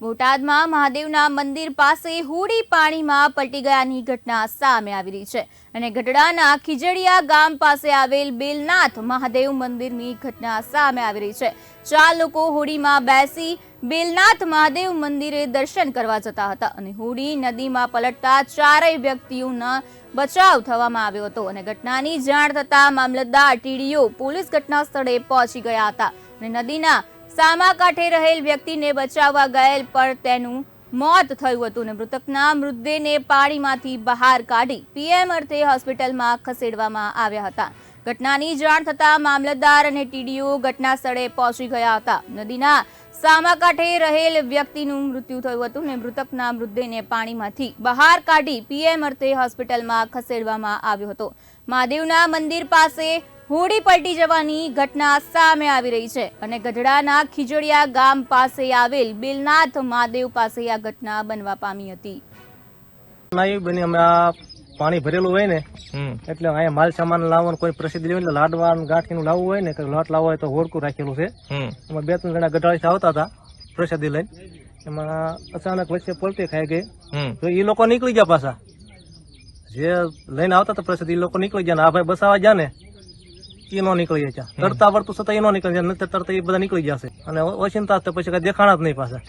બોટાદમાં મહાદેવના મંદિર પાસે હોડી પાણીમાં પલટી ગયાની ઘટના સામે આવી રહી છે. અને ગઢડાના ખીજડીયા ગામ પાસે આવેલ બેલનાથ મહાદેવ મંદિરની ઘટના સામે આવી રહી છે. ચાર લોકો હોડીમાં બેસી બેલનાથ મહાદેવ મંદિરે દર્શન કરવા જતા હતા અને હોડી નદીમાં પલટતા ચારેય વ્યક્તિઓના બચાવ થવામાં આવ્યો હતો અને ઘટનાની જાણ થતા મામલતદાર ટીડીઓ પોલીસ ઘટના સ્થળે પહોંચી ગયા હતા અને નદીના સામા કાંઠે રહેલ વ્યક્તિને બચાવવા ગયેલ પર તેનું મોત થયું હતું અને મૃતકના મૃતદેહને પાણીમાંથી બહાર કાઢી પીએમ અર્થે હોસ્પિટલમાં ખસેડવામાં આવ્યા હતા. ઘટનાની જાણ થતાં મામલતદાર અને ટીડીઓ ઘટના સ્થળે પહોંચી ગયા હતા. નદીના સામા કાંઠે રહેલ વ્યક્તિનું મૃત્યુ થયું હતું ને મૃતકના મૃતદેહને પાણીમાંથી બહાર કાઢી પીએમ અર્થે હોસ્પિટલમાં ખસેડવામાં આવ્યો હતો. મહાદેવના મંદિર પાસે હોડી પલટી જવાની ઘટના સામે આવી રહી છે અને ગઢડાના ખીજડીયા ગામ પાસે આવેલ બિલનાથ મહાદેવ પાસે આ ઘટના બનવા પામી હતી. બની અમે આ પાણી ભરેલું હોય ને એટલે અહીંયા માલ સામાન લાવવાનું કોઈ પ્રસિદ્ધ લેવું એટલે લાડવા ગાંઠીનું લાવવું હોય ને કે લોટ લાવવો હોય તો હોડકું રાખેલું છે. એમાં બે ત્રણ જણા ગઢાળી આવતા હતા પ્રસાદી લઈને. એમાં અચાનક વચ્ચે પલટી ખાઈ ગઈ. હમ. તો એ લોકો નીકળી ગયા પાછા. જે લઈને આવતા હતા પ્રસાદ એ લોકો નીકળી ગયા ને આ ભાઈ બસાવા ગયા ને એ નો નીકળી જાય. તરતા વળતું છતાં એ નો નીકળી જાય નતર તરતા એ બધા નીકળી જશે. અને ઓચિંતા પછી કઈ દેખાણા જ નહીં પાછા.